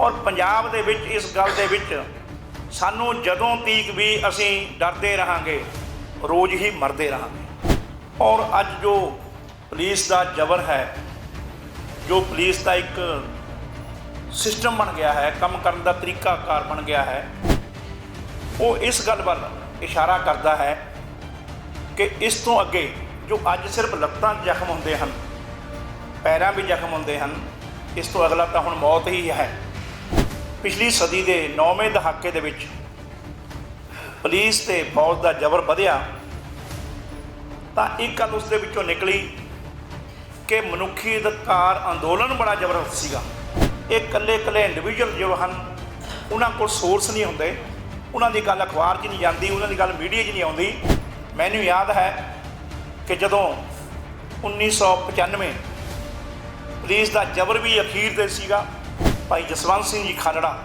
ਔਰ ਪੰਜਾਬ ਦੇ ਵਿੱਚ, ਇਸ ਗੱਲ ਦੇ ਵਿੱਚ ਸਾਨੂੰ ਜਦੋਂ ਤੀਕ ਵੀ ਅਸੀਂ ਡਰਦੇ ਰਹਾਂਗੇ, ਰੋਜ਼ ਹੀ ਮਰਦੇ ਰਹਾਂਗੇ। ਔਰ ਅੱਜ ਜੋ ਪੁਲਿਸ ਦਾ ਜ਼ਬਰ ਹੈ, ਜੋ ਪੁਲਿਸ ਦਾ ਇੱਕ ਸਿਸਟਮ ਬਣ ਗਿਆ ਹੈ, ਕੰਮ ਕਰਨ ਦਾ ਤਰੀਕਾਕਾਰ ਬਣ ਗਿਆ ਹੈ, ਉਹ ਇਸ ਗੱਲ ਵੱਲ ਇਸ਼ਾਰਾ ਕਰਦਾ ਹੈ ਕਿ ਇਸ ਤੋਂ ਅੱਗੇ ਜੋ ਅੱਜ ਸਿਰਫ ਲੱਤਾਂ ਜ਼ਖਮ ਹੁੰਦੇ ਹਨ, ਪੈਰਾਂ ਵੀ ਜ਼ਖਮ ਹੁੰਦੇ ਹਨ, ਇਸ ਤੋਂ ਅਗਲਾ ਤਾਂ ਹੁਣ ਮੌਤ ਹੀ ਹੈ। ਪਿਛਲੀ ਸਦੀ ਦੇ 9ਵੇਂ ਦਹਾਕੇ ਦੇ ਵਿੱਚ ਪੁਲਿਸ ਤੇ ਫੌਜ ਦਾ ਜ਼ਬਰ ਵਧਿਆ, ਤਾਂ ਇੱਕ ਗੱਲ ਉਸ ਦੇ ਵਿੱਚੋਂ ਨਿਕਲੀ ਕਿ ਮਨੁੱਖੀ ਅਧਿਕਾਰ ਅੰਦੋਲਨ ਬੜਾ ਜ਼ਬਰਦਸਤ ਸੀਗਾ। ਇਹ ਇਕੱਲੇ ਇਕੱਲੇ ਇੰਡੀਵਿਜੂਅਲ ਜੋ ਹਨ, ਉਹਨਾਂ ਕੋਲ ਸੋਰਸ ਨਹੀਂ ਹੁੰਦੇ, ਉਹਨਾਂ ਦੀ ਗੱਲ ਅਖਬਾਰ 'ਚ ਨਹੀਂ ਜਾਂਦੀ, ਉਹਨਾਂ ਦੀ ਗੱਲ ਮੀਡੀਆ 'ਚ ਨਹੀਂ ਆਉਂਦੀ। ਮੈਨੂੰ ਯਾਦ ਹੈ ਕਿ ਜਦੋਂ 1995 ਪੁਲਿਸ ਦਾ ਜ਼ਬਰ ਵੀ ਅਖੀਰ ਤੇ ਸੀਗਾ ਭਾਈ ਜਸਵੰਤ ਸਿੰਘ ਜੀ ਖਾਲੜਾ,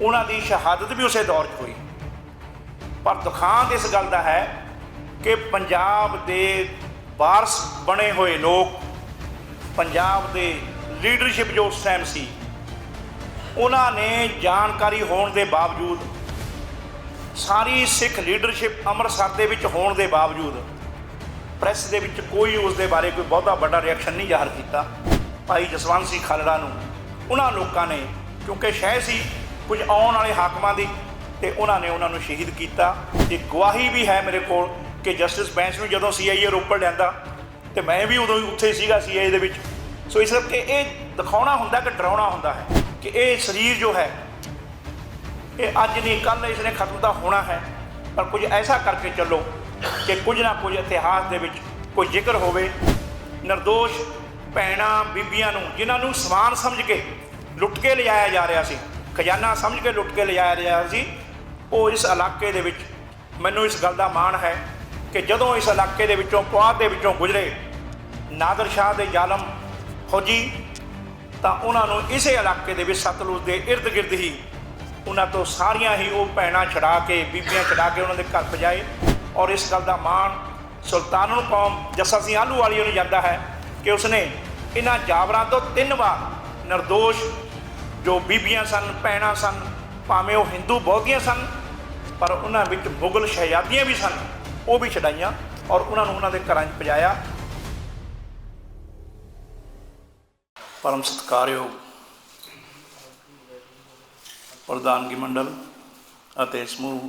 ਉਹਨਾਂ ਦੀ ਸ਼ਹਾਦਤ ਵੀ ਉਸੇ ਦੌਰ 'ਚ ਹੋਈ। ਪਰ ਦੁਖਾਂਤ ਇਸ ਗੱਲ ਦਾ ਹੈ ਕਿ ਪੰਜਾਬ ਦੇ ਵਾਰਸ ਬਣੇ ਹੋਏ ਲੋਕ, ਪੰਜਾਬ ਦੇ ਲੀਡਰਸ਼ਿਪ ਜੋ ਉਸ ਟਾਈਮ ਸੀ, ਉਹਨਾਂ ਨੇ ਜਾਣਕਾਰੀ ਹੋਣ ਦੇ ਬਾਵਜੂਦ, ਸਾਰੀ ਸਿੱਖ ਲੀਡਰਸ਼ਿਪ ਅੰਮ੍ਰਿਤਸਰ ਦੇ ਵਿੱਚ ਹੋਣ ਦੇ ਬਾਵਜੂਦ ਪ੍ਰੈਸ ਦੇ ਵਿੱਚ ਕੋਈ ਉਸ ਦੇ ਬਾਰੇ ਕੋਈ ਬਹੁਤਾ ਵੱਡਾ ਰਿਐਕਸ਼ਨ ਨਹੀਂ ਜ਼ਾਹਰ ਕੀਤਾ। ਭਾਈ ਜਸਵੰਤ ਸਿੰਘ ਖਾਲੜਾ ਨੂੰ ਉਹਨਾਂ ਲੋਕਾਂ ਨੇ, ਕਿਉਂਕਿ ਸ਼ਹਿ ਸੀ, ਕੁਝ ਆਉਣ ਵਾਲੇ ਹਾਕਮਾਂ ਦੀ, ਤੇ ਉਹਨਾਂ ਨੇ ਉਹਨਾਂ ਨੂੰ ਸ਼ਹੀਦ ਕੀਤਾ। ਤੇ ਗਵਾਹੀ ਵੀ ਹੈ ਮੇਰੇ ਕੋਲ ਕਿ ਜਸਟਿਸ ਬੈਂਸ ਨੂੰ ਜਦੋਂ ਸੀਆਈਏ ਰੋਪੜ ਲੈਂਦਾ ਤੇ ਮੈਂ ਵੀ ਉਦੋਂ ਹੀ ਉੱਥੇ ਸੀਗਾ ਸੀਆਈਏ ਦੇ ਵਿੱਚ। ਸੋ ਇਸ ਕਰਕੇ ਇਹ ਦਿਖਾਉਣਾ ਹੁੰਦਾ ਕਿ ਡਰਾਉਣਾ ਹੁੰਦਾ ਹੈ ਕਿ ਇਹ ਸਰੀਰ ਜੋ ਹੈ, ਇਹ ਅੱਜ ਨਹੀਂ ਕੱਲ ਇਸ ਨੇ ਖਤਮ ਤਾਂ ਹੋਣਾ ਹੈ। ਪਰ ਕੁਝ ਐਸਾ ਕਰਕੇ ਚੱਲੋ ਕਿ ਕੁਝ ਨਾ ਕੁਝ ਇਤਿਹਾਸ ਦੇ ਵਿੱਚ ਕੋਈ ਜ਼ਿਕਰ ਹੋਵੇ। ਨਿਰਦੋਸ਼ ਭੈਣਾਂ ਬੀਬੀਆਂ ਨੂੰ, ਜਿਨ੍ਹਾਂ ਨੂੰ ਸਮਾਨ ਸਮਝ ਕੇ ਲੁੱਟ ਕੇ ਲਿਜਾਇਆ ਜਾ ਰਿਹਾ ਸੀ, ਖਜ਼ਾਨਾ ਸਮਝ ਕੇ ਲੁੱਟ ਕੇ ਲਿਜਾਇਆ ਜਾ ਰਿਹਾ ਸੀ, ਉਹ ਇਸ ਇਲਾਕੇ ਦੇ ਵਿੱਚ, ਮੈਨੂੰ ਇਸ ਗੱਲ ਦਾ ਮਾਣ ਹੈ ਕਿ ਜਦੋਂ ਇਸ ਇਲਾਕੇ ਦੇ ਵਿੱਚੋਂ, ਪੁਆਧ ਦੇ ਵਿੱਚੋਂ ਗੁਜ਼ਰੇ ਨਾਦਰ ਸ਼ਾਹ ਦੇ ਜ਼ਾਲਮ ਫੌਜੀ, ਤਾਂ ਉਹਨਾਂ ਨੂੰ ਇਸੇ ਇਲਾਕੇ ਦੇ ਵਿੱਚ ਸਤਲੁਜ ਦੇ ird ਗਿਰਦ ਹੀ ਉਹਨਾਂ ਤੋਂ ਸਾਰੀਆਂ ਹੀ ਉਹ ਭੈਣਾਂ ਛਡਾ ਕੇ, ਬੀਬੀਆਂ ਛਡਾ ਕੇ ਉਹਨਾਂ ਦੇ ਘਰ ਪਜਾਏ। ਔਰ ਇਸ ਗੱਲ ਦਾ ਮਾਣ ਸੁਲਤਾਨ ਨੂੰ ਕੌਮ, ਜੱਸਾ ਸਿੰਘ ਆਲੂ ਵਾਲੀ ਨੂੰ ਜਾਂਦਾ ਹੈ ਕਿ ਉਸਨੇ ਇਹਨਾਂ ਜਾਬਰਾਂ ਤੋਂ ਤਿੰਨ ਵਾਰ નિર્ਦੋਸ਼ ਜੋ ਬੀਬੀਆਂ ਸਨ, ਭੈਣਾਂ ਸਨ, ਭਾਵੇਂ ਉਹ ਹਿੰਦੂ ਬਹੁਤੀਆਂ ਸਨ, ਪਰ ਉਹਨਾਂ ਵਿੱਚ ਮੁਗਲ ਸ਼ਹਿਜ਼ਾਦੀਆਂ ਵੀ ਸਨ, ਉਹ ਵੀ ਛਡਾਈਆਂ ਔਰ ਉਹਨਾਂ ਨੂੰ ਉਹਨਾਂ ਦੇ ਘਰਾਂ 'ਚ ਪਜਾਇਆ। ਪਰਮ ਸਤਿਕਾਰਯੋਗ ਪ੍ਰਧਾਨਗੀ ਮੰਡਲ ਅਤੇ ਸਮੂਹ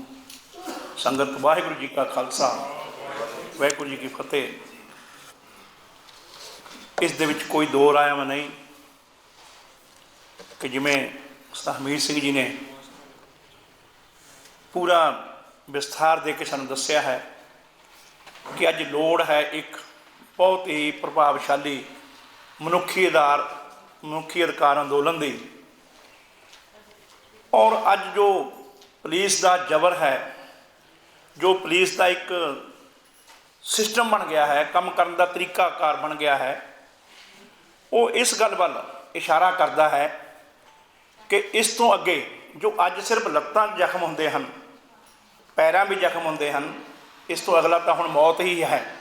ਸੰਗਤ ਵਾਹਿਗੁਰੂ ਜੀ ਕਾ ਖਾਲਸਾ, ਵਾਹਿਗੁਰੂ ਜੀ ਕੀ ਫਤਿਹ। ਇਸ ਦੇ ਵਿੱਚ ਕੋਈ ਦੋ ਰਾਇਮ ਨਹੀਂ। ਕਿ ਜਿਵੇਂ ਸਤਹਮੀਰ ਸਿੰਘ ਜੀ ਨੇ ਪੂਰਾ ਵਿਸਥਾਰ ਦੇ ਕੇ ਸਾਨੂੰ ਦੱਸਿਆ ਹੈ ਕਿ ਅੱਜ ਲੋੜ ਹੈ ਇੱਕ ਬਹੁਤ ਹੀ ਪ੍ਰਭਾਵਸ਼ਾਲੀ ਮਨੁੱਖੀ ਅਧਾਰ ਮਨੁੱਖੀ ਅਧਿਕਾਰ ਅੰਦੋਲਨ ਦੀ। ਔਰ ਅੱਜ ਜੋ ਪੁਲਿਸ ਦਾ ਜ਼ਬਰ ਹੈ, ਜੋ ਪੁਲਿਸ ਦਾ ਇੱਕ ਸਿਸਟਮ ਬਣ ਗਿਆ ਹੈ, ਕੰਮ ਕਰਨ ਦਾ ਤਰੀਕਾਕਾਰ ਬਣ ਗਿਆ ਹੈ ਉਹ ਇਸ ਗੱਲ ਵੱਲ ਇਸ਼ਾਰਾ ਕਰਦਾ ਹੈ ਕਿ ਇਸ ਤੋਂ ਅੱਗੇ ਜੋ ਅੱਜ ਸਿਰਫ ਲੱਤਾਂ ਜ਼ਖਮ ਹੁੰਦੇ ਹਨ, ਪੈਰਾਂ ਵੀ ਜ਼ਖਮ ਹੁੰਦੇ ਹਨ, ਇਸ ਤੋਂ ਅਗਲਾ ਤਾਂ ਹੁਣ ਮੌਤ ਹੀ ਹੈ।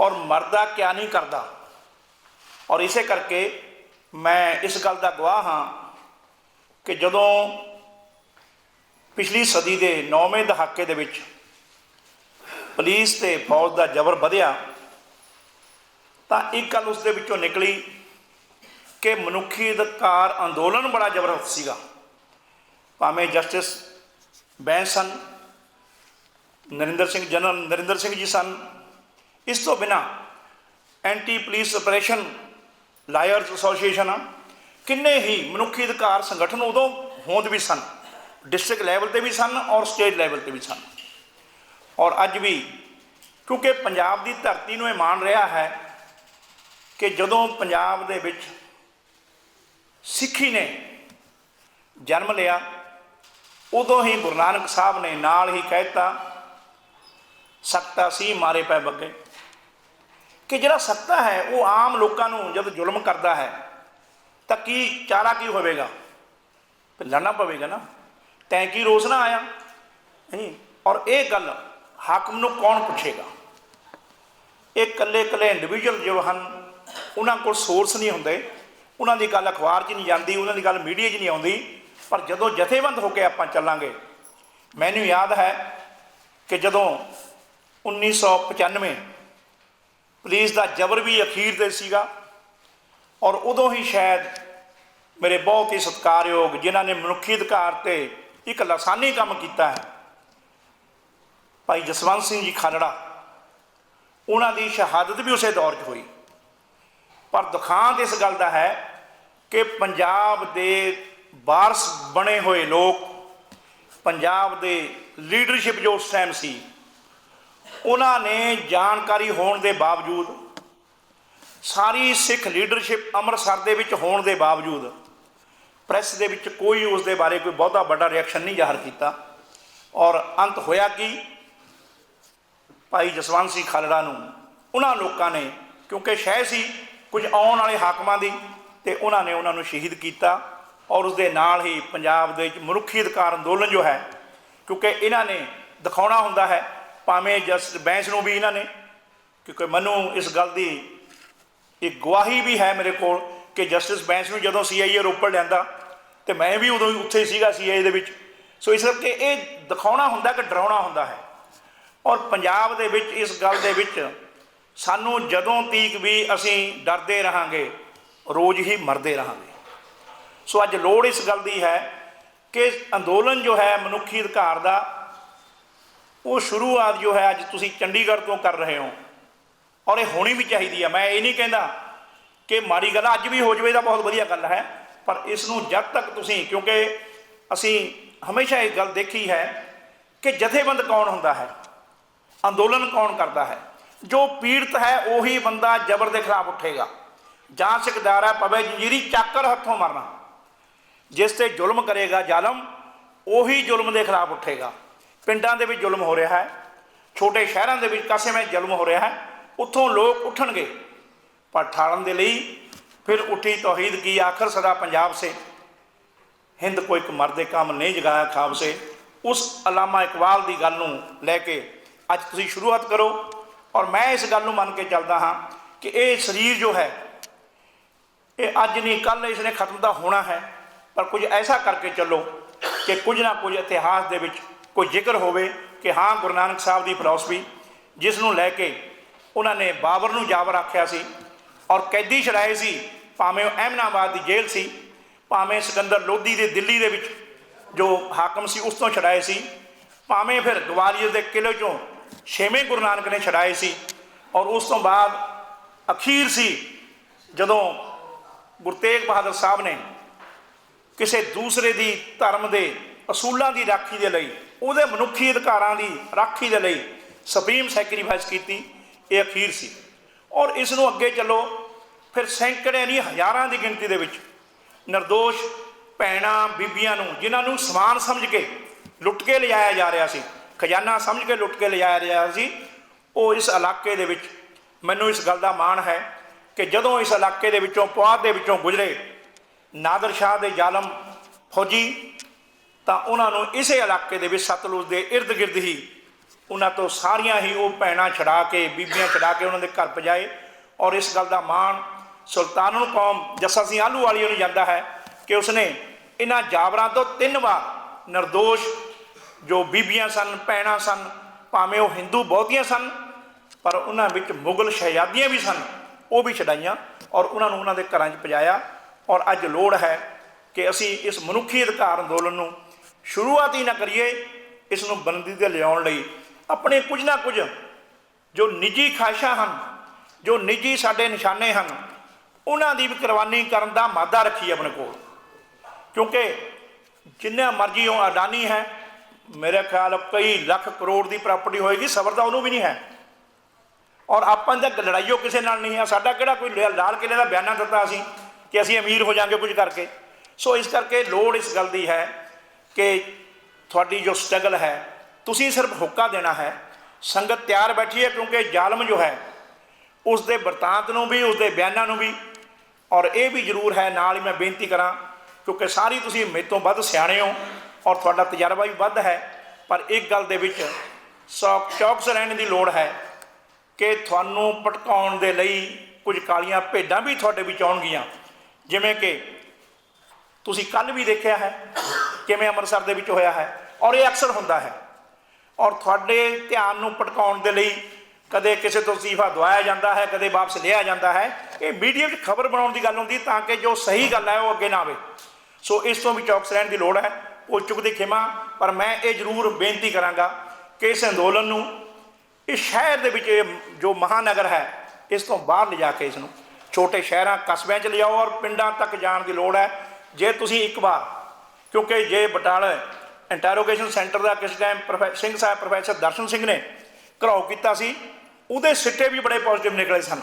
ਔਰ ਮਰਦਾ ਕਿਆ ਨਹੀਂ ਕਰਦਾ। ਔਰ ਇਸੇ ਕਰਕੇ ਮੈਂ ਇਸ ਗੱਲ ਦਾ ਗਵਾਹ ਹਾਂ ਕਿ ਜਦੋਂ ਪਿਛਲੀ ਸਦੀ ਦੇ 9ਵੇਂ ਦਹਾਕੇ ਦੇ ਵਿੱਚ ਪੁਲਿਸ ਤੇ ਫੌਜ ਦਾ ਜ਼ਬਰ ਵਧਿਆ ਤਾਂ ਇੱਕ ਗੱਲ ਉਸ ਦੇ ਵਿੱਚੋਂ ਨਿਕਲੀ ਕਿ ਮਨੁੱਖੀ ਅਧਿਕਾਰ ਅੰਦੋਲਨ ਬੜਾ ਜ਼ਬਰਦਸਤ ਸੀਗਾ। ਭਾਵੇਂ ਜਸਟਿਸ ਬੈਂਸ ਸਨ, ਨਰਿੰਦਰ ਸਿੰਘ ਜਨਰਲ ਨਰਿੰਦਰ ਸਿੰਘ ਜੀ ਸਨ, ਇਸ ਤੋਂ ਬਿਨਾ anti police operation lawyers association ਆ, ਕਿੰਨੇ ਹੀ ਮਨੁੱਖੀ ਅਧਿਕਾਰ ਸੰਗਠਨ ਉਦੋਂ ਹੋਂਦ ਵੀ ਸਨ, ਡਿਸਟ੍ਰਿਕਟ ਲੈਵਲ ਤੇ ਵੀ ਸਨ ਔਰ ਸਟੇਟ ਲੈਵਲ ਤੇ ਵੀ ਸਨ। ਔਰ ਅੱਜ ਵੀ ਕਿਉਂਕਿ ਪੰਜਾਬ ਦੀ ਧਰਤੀ ਨੂੰ ਇਹ ਮਾਣ ਰਿਹਾ ਹੈ ਕਿ ਜਦੋਂ ਪੰਜਾਬ ਦੇ ਵਿੱਚ ਸਿੱਖੀ ਨੇ ਜਨਮ ਲਿਆ, ਉਦੋਂ ਹੀ ਗੁਰੂ ਨਾਨਕ ਸਾਹਿਬ ਨੇ ਨਾਲ ਹੀ ਕਹਿਤਾ ਸਖਤਾ ਸੀ, ਮਾਰੇ ਪੈ ਬੱਗੇ। ਕਿ ਜਿਹੜਾ ਸਖਤਾ ਹੈ, ਉਹ ਆਮ ਲੋਕਾਂ ਨੂੰ ਜਦ ਜ਼ੁਲਮ ਕਰਦਾ ਹੈ, ਤਾਂ ਕੀ ਚਾਰਾ ਕੀ ਹੋਵੇਗਾ? ਲੜਨਾ ਪਵੇਗਾ ਨਾ। ਤੈਂ ਕੀ ਰੋਸ ਨਾ ਆਇਆ? ਨਹੀਂ ਔਰ ਇਹ ਗੱਲ ਹਾਕਮ ਨੂੰ ਕੌਣ ਪੁੱਛੇਗਾ? ਇਹ ਇਕੱਲੇ ਇਕੱਲੇ ਇੰਡੀਵਿਜੂਅਲ ਜੋ ਹਨ ਉਹਨਾਂ ਕੋਲ ਸੋਰਸ ਨਹੀਂ ਹੁੰਦੇ, ਉਹਨਾਂ ਦੀ ਗੱਲ ਅਖਬਾਰ 'ਚ ਨਹੀਂ ਜਾਂਦੀ, ਉਹਨਾਂ ਦੀ ਗੱਲ ਮੀਡੀਆ 'ਚ ਨਹੀਂ ਆਉਂਦੀ, ਪਰ ਜਦੋਂ ਜਥੇਬੰਦ ਹੋ ਕੇ ਆਪਾਂ ਚੱਲਾਂਗੇ, ਮੈਨੂੰ ਯਾਦ ਹੈ ਕਿ ਜਦੋਂ 1995 ਪੁਲਿਸ ਦਾ ਜ਼ਬਰ ਵੀ ਅਖੀਰ ਤੇ ਸੀਗਾ ਔਰ ਉਦੋਂ ਹੀ ਸ਼ਾਇਦ ਮੇਰੇ ਬਹੁਤ ਹੀ ਸਤਿਕਾਰਯੋਗ, ਜਿਨ੍ਹਾਂ ਨੇ ਮਨੁੱਖੀ ਅਧਿਕਾਰ ਤੇ ਇੱਕ ਲਸਾਨੀ ਕੰਮ ਕੀਤਾ ਹੈ, ਭਾਈ ਜਸਵੰਤ ਸਿੰਘ ਜੀ ਖਾਲੜਾ, ਉਹਨਾਂ ਦੀ ਸ਼ਹਾਦਤ ਵੀ ਉਸੇ ਦੌਰ 'ਚ ਹੋਈ। ਪਰ ਦੁਖਾਂਤ ਇਸ ਗੱਲ ਦਾ ਹੈ ਕਿ ਪੰਜਾਬ ਦੇ ਵਾਰਸ ਬਣੇ ਹੋਏ ਲੋਕ, ਪੰਜਾਬ ਦੇ ਲੀਡਰਸ਼ਿਪ ਜੋ ਉਸ ਟਾਈਮ ਸੀ, ਉਹਨਾਂ ਨੇ ਜਾਣਕਾਰੀ ਹੋਣ ਦੇ ਬਾਵਜੂਦ, ਸਾਰੀ ਸਿੱਖ ਲੀਡਰਸ਼ਿਪ ਅੰਮ੍ਰਿਤਸਰ ਦੇ ਵਿੱਚ ਹੋਣ ਦੇ ਬਾਵਜੂਦ ਪ੍ਰੈਸ ਦੇ ਵਿੱਚ ਕੋਈ ਉਸ ਦੇ ਬਾਰੇ ਕੋਈ ਬਹੁਤਾ ਵੱਡਾ ਰਿਐਕਸ਼ਨ ਨਹੀਂ ਜ਼ਾਹਰ ਕੀਤਾ। ਔਰ ਅੰਤ ਹੋਇਆ ਕਿ? ਭਾਈ ਜਸਵੰਤ ਸਿੰਘ ਖਾਲੜਾ ਨੂੰ, ਉਹਨਾਂ ਲੋਕਾਂ ਨੇ, ਕਿਉਂਕਿ ਸ਼ਹਿ ਸੀ ਕੁਝ ਆਉਣ ਵਾਲੇ ਹਾਕਮਾਂ ਦੀ ਤੇ ਉਹਨਾਂ ਨੇ ਉਹਨਾਂ ਨੂੰ ਸ਼ਹੀਦ ਕੀਤਾ ਔਰ ਉਸ ਦੇ ਨਾਲ ਹੀ ਪੰਜਾਬ ਦੇ ਵਿੱਚ ਮਨੁੱਖੀ ਅਧਿਕਾਰ ਅੰਦੋਲਨ ਜੋ ਹੈ, ਕਿਉਂਕਿ ਇਹਨਾਂ ਨੇ ਦਿਖਾਉਣਾ ਹੁੰਦਾ ਹੈ, ਭਾਵੇਂ ਜਸ ਬੈਂਸ ਨੂੰ ਵੀ ਇਹਨਾਂ ਨੇ, ਕਿਉਂਕਿ ਮੈਨੂੰ ਇਸ ਗੱਲ ਦੀ ਇੱਕ ਗਵਾਹੀ ਵੀ ਹੈ ਮੇਰੇ ਕੋਲ ਕਿ ਜਸਟਿਸ ਬੈਂਸ ਨੂੰ ਜਦੋਂ ਸੀਆਈਏ ਰੋਪੜ ਲਿਆਂਦਾ ਤੇ ਮੈਂ ਵੀ ਉਦੋਂ ਹੀ ਉੱਥੇ ਸੀਗਾ ਸੀਆਈਏ ਦੇ ਵਿੱਚ। ਸੋ ਇਸ ਕਰਕੇ ਇਹ ਦਿਖਾਉਣਾ ਹੁੰਦਾ ਕਿ ਡਰਾਉਣਾ ਹੁੰਦਾ ਹੈ। ਔਰ ਪੰਜਾਬ ਦੇ ਵਿੱਚ ਇਸ ਗੱਲ ਦੇ ਵਿੱਚ ਸਾਨੂੰ ਜਦੋਂ ਤੀਕ ਵੀ ਅਸੀਂ ਡਰਦੇ ਰਹਾਂਗੇ, ਰੋਜ਼ ਹੀ ਮਰਦੇ ਰਹਾਂਗੇ। ਸੋ ਅੱਜ ਲੋੜ ਇਸ ਗੱਲ ਦੀ ਹੈ ਕਿ ਅੰਦੋਲਨ ਜੋ ਹੈ ਮਨੁੱਖੀ ਅਧਿਕਾਰ ਦਾ, ਉਹ ਸ਼ੁਰੂਆਤ ਜੋ ਹੈ ਅੱਜ ਤੁਸੀਂ ਚੰਡੀਗੜ੍ਹ ਤੋਂ ਕਰ ਰਹੇ ਹੋ। ਔਰ ਇਹ ਹੋਣੀ ਵੀ ਚਾਹੀਦੀ ਹੈ। ਮੈਂ ਇਹ ਨਹੀਂ ਕਹਿੰਦਾ ਕਿ ਮਾੜੀ ਗੱਲ ਅੱਜ ਵੀ ਹੋ ਜਾਵੇ ਤਾਂ ਬਹੁਤ ਵਧੀਆ ਗੱਲ ਹੈ, ਪਰ ਇਸ ਨੂੰ ਜਦ ਤੱਕ ਤੁਸੀਂ, ਕਿਉਂਕਿ ਅਸੀਂ ਹਮੇਸ਼ਾ ਇਹ ਗੱਲ ਦੇਖੀ ਹੈ ਕਿ ਜਥੇਬੰਦ ਕੌਣ ਹੁੰਦਾ ਹੈ? ਅੰਦੋਲਨ ਕੌਣ ਕਰਦਾ ਹੈ? ਜੋ ਪੀੜਤ ਹੈ ਉਹੀ ਬੰਦਾ ਜ਼ਬਰ ਦੇ ਖਿਲਾਫ ਉੱਠੇਗਾ। ਜਾਂ ਸਿਕਦਾਰ ਹੈ, ਪਵੇ ਜੰਜੀਰੀ ਚਾਕਰ ਹੱਥੋਂ ਮਰਨਾ। ਜਿਸ ਤੇ ਜ਼ੁਲਮ ਕਰੇਗਾ ਜ਼ਾਲਮ, ਉਹੀ ਜ਼ੁਲਮ ਦੇ ਖਿਲਾਫ ਉੱਠੇਗਾ। ਪਿੰਡਾਂ ਦੇ ਵਿੱਚ ਜ਼ੁਲਮ ਹੋ ਰਿਹਾ ਹੈ, ਛੋਟੇ ਸ਼ਹਿਰਾਂ ਦੇ ਵਿੱਚ ਕਾਸੇ ਵਿੱਚ ਜ਼ੁਲਮ ਹੋ ਰਿਹਾ ਹੈ, ਉੱਥੋਂ ਲੋਕ ਉੱਠਣਗੇ। ਪਰ ਠਾਲਣ ਦੇ ਲਈ ਫਿਰ ਉੱਠੀ ਤੌਹੀਦ ਕੀ ਆਖਰ ਸਦਾ ਪੰਜਾਬ ਸੇ? ਹਿੰਦ ਕੋਈ ਇੱਕ ਮਰਦੇ ਕੰਮ ਨਹੀਂ ਜਗਾਇਆ ਖਾਬ ਸੇ। ਉਸ ਅਲਾਮਾ ਇਕਬਾਲ ਦੀ ਗੱਲ ਨੂੰ ਲੈ ਕੇ ਅੱਜ ਤੁਸੀਂ ਸ਼ੁਰੂਆਤ ਕਰੋ। ਔਰ ਮੈਂ ਇਸ ਗੱਲ ਨੂੰ ਮੰਨ ਕੇ ਚੱਲਦਾ ਹਾਂ ਕਿ ਇਹ ਸਰੀਰ ਜੋ ਹੈ, ਇਹ ਅੱਜ ਨਹੀਂ ਕੱਲ ਇਸ ਨੇ ਖਤਮ ਤਾਂ ਹੋਣਾ ਹੈ, ਪਰ ਕੁਝ ਐਸਾ ਕਰਕੇ ਚੱਲੋ ਕਿ ਕੁਝ ਨਾ ਕੁਝ ਇਤਿਹਾਸ ਦੇ ਵਿੱਚ ਕੋਈ ਜ਼ਿਕਰ ਹੋਵੇ ਕਿ ਹਾਂ, ਗੁਰੂ ਨਾਨਕ ਸਾਹਿਬ ਦੀ ਫਿਲਾਸਫੀ ਜਿਸ ਨੂੰ ਲੈ ਕੇ ਉਹਨਾਂ ਨੇ ਬਾਬਰ ਨੂੰ ਜਾਵਰ ਆਖਿਆ ਸੀ ਔਰ ਕੈਦੀ ਛੜਾਏ ਸੀ, ਭਾਵੇਂ ਉਹ ਅਹਿਮਨਾਬਾਦ ਦੀ ਜੇਲ੍ਹ ਸੀ, ਭਾਵੇਂ ਸਿਕੰਦਰ ਲੋਧੀ ਦੇ ਦਿੱਲੀ ਦੇ ਵਿੱਚ ਜੋ ਹਾਕਮ ਸੀ ਉਸ ਤੋਂ ਛੜਾਏ ਸੀ, ਭਾਵੇਂ ਫਿਰ ਗਵਾਲੀਅਰ ਦੇ ਕਿਲੇ ਚੋਂ ਛੇਵੇਂ ਗੁਰੂ ਨਾਨਕ ਨੇ ਛੜਾਏ ਸੀ ਔਰ ਉਸ ਤੋਂ ਬਾਅਦ ਅਖੀਰ ਸੀ ਜਦੋਂ ਗੁਰੂ ਤੇਗ ਬਹਾਦਰ ਸਾਹਿਬ ਨੇ ਕਿਸੇ ਦੂਸਰੇ ਦੀ ਧਰਮ ਦੇ ਅਸੂਲਾਂ ਦੀ ਰਾਖੀ ਦੇ ਲਈ, ਉਹਦੇ ਮਨੁੱਖੀ ਅਧਿਕਾਰਾਂ ਦੀ ਰਾਖੀ ਦੇ ਲਈ ਸੁਪਰੀਮ ਸੈਕਰੀਫਾਈਸ ਕੀਤੀ, ਇਹ ਅਖੀਰ ਸੀ। ਔਰ ਇਸ ਨੂੰ ਅੱਗੇ ਚੱਲੋ, ਫਿਰ ਸੈਂਕੜੇ ਨਹੀਂ, ਹਜ਼ਾਰਾਂ ਦੀ ਗਿਣਤੀ ਦੇ ਵਿੱਚ નિર્ਦੋਸ਼ ਭੈਣਾਂ, ਬੀਬੀਆਂ ਨੂੰ, ਜਿਨ੍ਹਾਂ ਨੂੰ ਸਮਾਨ ਸਮਝ ਕੇ ਲੁੱਟ ਕੇ ਲਿਜਾਇਆ ਜਾ ਰਿਹਾ ਸੀ। ਖਜ਼ਾਨਾ ਸਮਝ ਕੇ ਲੁੱਟ ਕੇ ਲਿਜਾਇਆ ਰਿਹਾ ਸੀ। ਉਹ ਇਸ ਇਲਾਕੇ ਦੇ ਵਿੱਚ, ਮੈਨੂੰ ਇਸ ਗੱਲ ਦਾ ਮਾਣ ਹੈ ਕਿ ਜਦੋਂ ਇਸ ਇਲਾਕੇ ਦੇ ਵਿੱਚੋਂ, ਪੁਆਧ ਦੇ ਵਿੱਚੋਂ ਗੁਜ਼ਰੇ ਨਾਦਰ ਸ਼ਾਹ ਦੇ ਜ਼ਾਲਮ ਫੌਜੀ, ਤਾਂ ਉਹਨਾਂ ਨੂੰ ਇਸੇ ਇਲਾਕੇ ਦੇ ਵਿੱਚ ਸਤਲੁਜ ਦੇ ird ਗਿਰਦ ਹੀ ਉਹਨਾਂ ਤੋਂ ਸਾਰੀਆਂ ਹੀ ਉਹ ਭੈਣਾਂ ਛਡਾ ਕੇ, ਬੀਬੀਆਂ ਛਡਾ ਕੇ ਉਹਨਾਂ ਦੇ ਘਰ ਪਜਾਏ। ਔਰ ਇਸ ਗੱਲ ਦਾ ਮਾਣ ਸੁਲਤਾਨੁਲ ਕੌਮ ਜੱਸਾ ਸਿੰਘ ਆਲੂ ਵਾਲੀ ਨੂੰ ਜਾਂਦਾ ਹੈ ਕਿ ਉਸਨੇ ਇਹਨਾਂ ਜਾਬਰਾਂ ਤੋਂ ਤਿੰਨ ਵਾਰ ਨਿਰਦੋਸ਼ ਜੋ ਬੀਬੀਆਂ ਸਨ, ਭੈਣਾਂ ਸਨ, ਭਾਵੇਂ ਉਹ ਹਿੰਦੂ ਬਹੁਤੀਆਂ ਸਨ, ਪਰ ਉਹਨਾਂ ਵਿੱਚ ਮੁਗਲ ਸ਼ਹਿਜ਼ਾਦੀਆਂ ਵੀ ਸਨ, ਉਹ ਵੀ ਛਡਾਈਆਂ ਔਰ ਉਹਨਾਂ ਨੂੰ ਉਹਨਾਂ ਦੇ ਘਰਾਂ 'ਚ ਪਜਾਇਆ ਔਰ ਅੱਜ ਲੋੜ ਹੈ ਕਿ ਅਸੀਂ ਇਸ ਮਨੁੱਖੀ ਅਧਿਕਾਰ ਅੰਦੋਲਨ ਨੂੰ ਸ਼ੁਰੂਆਤ ਹੀ ਨਾ ਕਰੀਏ, ਇਸ ਨੂੰ ਬੁਲੰਦੀ ਤੇ ਲਿਆਉਣ ਲਈ ਆਪਣੇ ਕੁਝ ਨਾ ਕੁਝ ਜੋ ਨਿੱਜੀ ਖਾਹਿਸ਼ਾਂ ਹਨ, ਜੋ ਨਿੱਜੀ ਸਾਡੇ ਨਿਸ਼ਾਨੇ ਹਨ, ਉਹਨਾਂ ਦੀ ਵੀ ਕੁਰਬਾਨੀ ਕਰਨ ਦਾ ਮਾਦਾ ਰੱਖੀ ਆਪਣੇ ਕੋਲ। ਕਿਉਂਕਿ ਜਿੰਨਾ ਮਰਜ਼ੀ ਉਹ ਅਡਾਨੀ ਹੈ ਮੇਰੇ ਖਿਆਲ ਕਈ ਲੱਖ ਕਰੋੜ ਦੀ ਪ੍ਰਾਪਰਟੀ ਹੋਏਗੀ, ਸਬਰ ਦਾ ਉਹਨੂੰ ਵੀ ਨਹੀਂ ਹੈ। ਔਰ ਆਪਾਂ ਦਾ ਲੜਾਈਓ ਕਿਸੇ ਨਾਲ ਨਹੀਂ ਹੈ ਸਾਡਾ ਕਿਹੜਾ ਕੋਈ ਲਾਲ ਕਿਲੇ ਦਾ ਬਿਆਨਾ ਦਿੱਤਾ ਅਸੀਂ ਕਿ ਅਸੀਂ ਅਮੀਰ ਹੋ ਜਾਾਂਗੇ ਕੁਝ ਕਰਕੇ। ਸੋ ਇਸ ਕਰਕੇ ਲੋੜ ਇਸ ਗੱਲ ਦੀ ਹੈ ਕਿ ਤੁਹਾਡੀ ਜੋ ਸਟਰਗਲ ਹੈ, ਤੁਸੀਂ ਸਿਰਫ ਹੁੱਕਾ ਦੇਣਾ ਹੈ, ਸੰਗਤ ਤਿਆਰ ਬੈਠੀ ਹੈ ਕਿਉਂਕਿ ਜ਼ਾਲਮ ਜੋ ਹੈ, ਉਸ ਦੇ ਵਰਤਾਂਤ ਨੂੰ ਵੀ, ਉਸ ਦੇ ਬਿਆਨਾਂ ਨੂੰ ਵੀ। ਔਰ ਇਹ ਵੀ ਜ਼ਰੂਰ ਹੈ, ਨਾਲ ਹੀ ਮੈਂ ਬੇਨਤੀ ਕਰਾਂ, ਕਿਉਂਕਿ ਸਾਰੀ ਤੁਸੀਂ ਮੇਰੇ ਤੋਂ ਵੱਧ ਸਿਆਣੇ ਹੋ ਔਰ ਤੁਹਾਡਾ ਤਜਰਬਾ ਵੀ ਵੱਧ ਹੈ, ਪਰ ਇੱਕ ਗੱਲ ਦੇ ਵਿੱਚ ਸੌਕ ਚੌਕਸ ਰਹਿਣ ਦੀ ਲੋੜ ਹੈ ਕਿ ਤੁਹਾਨੂੰ ਭਟਕਾਉਣ ਦੇ ਲਈ ਕੁਝ ਕਾਲੀਆਂ ਭੇਡਾਂ ਵੀ ਤੁਹਾਡੇ ਵਿੱਚ ਆਉਣਗੀਆਂ। ਜਿਵੇਂ ਕਿ ਤੁਸੀਂ ਕੱਲ ਵੀ ਦੇਖਿਆ ਹੈ, ਕਿਵੇਂ ਅੰਮ੍ਰਿਤਸਰ ਦੇ ਵਿੱਚ ਹੋਇਆ ਹੈ ਔਰ ਇਹ ਅਕਸਰ ਹੁੰਦਾ ਹੈ। ਔਰ ਤੁਹਾਡੇ ਧਿਆਨ ਨੂੰ ਭਟਕਾਉਣ ਦੇ ਲਈ ਕਦੇ ਕਿਸੇ ਤੋਂ ਅਸਤੀਫਾ ਦਵਾਇਆ ਜਾਂਦਾ ਹੈ, ਕਦੇ ਵਾਪਸ ਲਿਆ ਜਾਂਦਾ ਹੈ। ਇਹ ਮੀਡੀਆ 'ਚ ਖਬਰ ਬਣਾਉਣ ਦੀ ਗੱਲ ਹੁੰਦੀ ਤਾਂ ਕਿ ਜੋ ਸਹੀ ਗੱਲ ਹੈ ਉਹ ਅੱਗੇ ਨਾ ਆਵੇ। ਸੋ ਇਸ ਤੋਂ ਵੀ ਚੌਕਸ ਰਹਿਣ ਦੀ ਲੋੜ ਹੈ। ਉਹ ਚੁੱਕਦੀ ਖਿਮਾ, ਪਰ ਮੈਂ ਇਹ ਜ਼ਰੂਰ ਬੇਨਤੀ ਕਰਾਂਗਾ ਕਿ ਇਸ ਅੰਦੋਲਨ ਨੂੰ, ਇਸ ਸ਼ਹਿਰ ਦੇ ਵਿੱਚ ਇਹ ਜੋ ਮਹਾਨਗਰ ਹੈ, ਇਸ ਤੋਂ ਬਾਹਰ ਲਿਜਾ ਕੇ ਇਸ ਨੂੰ। ਛੋਟੇ ਸ਼ਹਿਰਾਂ, ਕਸਬਿਆਂ 'ਚ ਲਿਜਾਓ ਔਰ ਪਿੰਡਾਂ ਤੱਕ ਜਾਣ ਦੀ ਲੋੜ ਹੈ। ਜੇ ਤੁਸੀਂ ਇੱਕ ਵਾਰ, ਕਿਉਂਕਿ ਜੇ ਬਟਾਲਾ ਇੰਟਰੋਗੇਸ਼ਨ ਸੈਂਟਰ ਦਾ ਕਿਸ time professor Singh Sahib professor Darshan Singh ਨੇ ਘਰਾਓ ਕੀਤਾ ਸੀ, ਉਹਦੇ ਸਿੱਟੇ ਵੀ ਬੜੇ ਪੋਜ਼ਿਟਿਵ ਨਿਕਲੇ ਸਨ।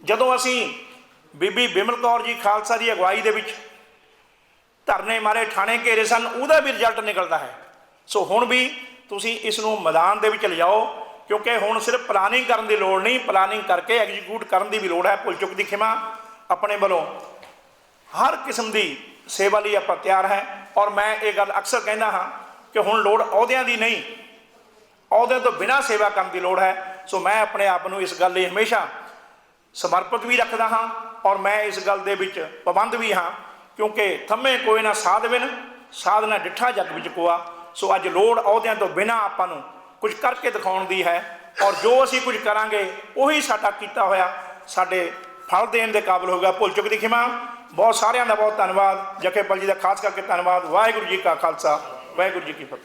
ਜਦੋਂ ਅਸੀਂ ਬੀਬੀ ਬਿਮਲ ਕੌਰ ਜੀ ਖਾਲਸਾ ਦੀ ਅਗਵਾਈ ਦੇ ਵਿੱਚ ਧਰਨੇ ਮਾਰੇ ਥਾਣੇ ਘੇਰੇ ਸਨ, ਉਹਦਾ ਵੀ ਰਿਜ਼ਲਟ ਨਿਕਲਦਾ ਹੈ। ਸੋ ਹੁਣ ਵੀ ਤੁਸੀਂ ਇਸ ਨੂੰ ਮੈਦਾਨ ਦੇ ਵਿੱਚ ਲਿਜਾਓ, ਕਿਉਂਕਿ ਹੁਣ ਸਿਰਫ ਪਲਾਨਿੰਗ ਕਰਨ ਦੀ ਲੋੜ ਨਹੀਂ ਪਲਾਨਿੰਗ ਕਰਕੇ ਐਗਜ਼ੀਕਿਊਟ ਕਰਨ ਦੀ ਵੀ ਲੋੜ ਹੈ, ਭੁੱਲ ਚੁੱਕ ਦੀ ਖਿਮਾ ਆਪਣੇ ਵੱਲੋਂ। ਹਰ ਕਿਸਮ ਦੀ ਸੇਵਾ ਲਈ ਆਪਾਂ ਤਿਆਰ ਹੈ, ਔਰ ਮੈਂ ਇਹ ਗੱਲ ਅਕਸਰ ਕਹਿੰਦਾ ਹਾਂ ਕਿ ਹੁਣ ਲੋੜ ਅਹੁਦਿਆਂ ਦੀ ਨਹੀਂ, ਅਹੁਦਿਆਂ ਤੋਂ ਬਿਨਾਂ ਸੇਵਾ ਕਰਨ ਦੀ ਲੋੜ ਹੈ। ਸੋ ਮੈਂ ਆਪਣੇ ਆਪ ਨੂੰ ਇਸ ਗੱਲ ਲਈ ਹਮੇਸ਼ਾ ਸਮਰਪਿਤ ਵੀ ਰੱਖਦਾ ਹਾਂ, ਔਰ ਮੈਂ ਇਸ ਗੱਲ ਦੇ ਵਿੱਚ ਪਾਬੰਦ ਵੀ ਹਾਂ ਕਿਉਂਕਿ ਥੰਮੇ ਕੋਈ ਨਾ ਸਾਧ ਬਿਨ ਸਾਧ ਨਾ ਡਿੱਠਾ ਜਗ ਵਿੱਚ ਕੋਆ। ਸੋ ਅੱਜ ਲੋੜ ਅਹੁਦਿਆਂ ਤੋਂ ਬਿਨਾਂ ਆਪਾਂ ਨੂੰ ਕੁਝ ਕਰਕੇ ਦਿਖਾਉਣ ਦੀ ਹੈ ਔਰ ਜੋ ਅਸੀਂ ਕੁਝ ਕਰਾਂਗੇ, ਉਹੀ ਸਾਡਾ ਕੀਤਾ ਹੋਇਆ ਸਾਡੇ ਫਲ ਦੇਣ ਦੇ ਕਾਬਿਲ ਹੋਗਾ ਭੁੱਲ ਚੁੱਕ ਦੀ ਖਿਮਾ। ਬਹੁਤ ਸਾਰਿਆਂ ਦਾ ਬਹੁਤ ਧੰਨਵਾਦ, ਜਖੇਪਲ ਜੀ ਦਾ ਖਾਸ ਕਰਕੇ ਧੰਨਵਾਦ, ਵਾਹਿਗੁਰੂ ਜੀ ਕਾ ਖਾਲਸਾ, ਵਾਹਿਗੁਰੂ ਜੀ ਕੀ ਫਤਿਹ।